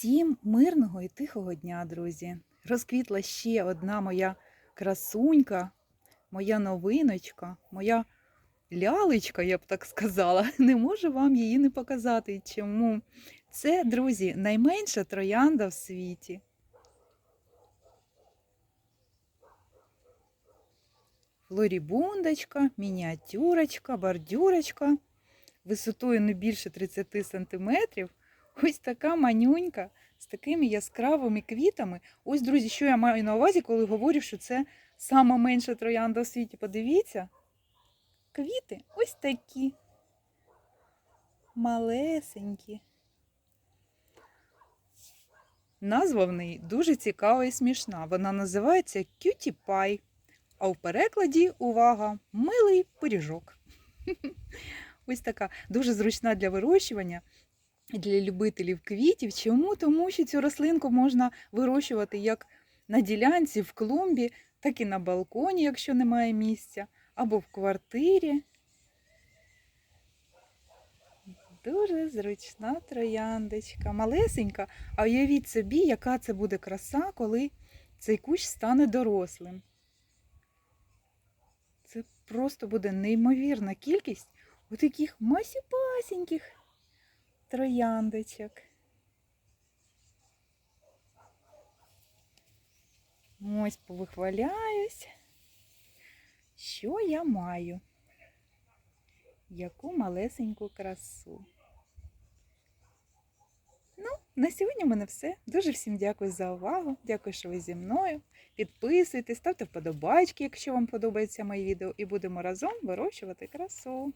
Всім мирного і тихого дня, друзі. Розквітла ще одна моя красунька, моя новиночка, моя лялечка, я б так сказала. Не можу вам її не показати. Чому? Це, друзі, найменша троянда в світі. Флорібундочка, мініатюрочка, бордюрочка, висотою не більше 30 сантиметрів. Ось така манюнька з такими яскравими квітами. Ось, друзі, що я маю на увазі, коли говорю, що це сама менша троянда у світі. Подивіться. Квіти ось такі. Малесенькі. Назва в неї дуже цікава і смішна. Вона називається Cutie Pie. А в перекладі, увага, милий пиріжок. Ось така дуже зручна для вирощування для любителів квітів. Чому? Тому що цю рослинку можна вирощувати як на ділянці, в клумбі, так і на балконі, якщо немає місця, або в квартирі. Дуже зручна трояндочка, малесенька. А уявіть собі, яка це буде краса, коли цей кущ стане дорослим. Це просто буде неймовірна кількість у таких масіпасіньких трояндочок. Ось повихваляюсь. Що я маю? Яку малесеньку красу. Ну, на сьогодні в мене все. Дуже всім дякую за увагу. Дякую, що ви зі мною. Підписуйтесь, ставте вподобайки, якщо вам подобається моє відео, і будемо разом вирощувати красу.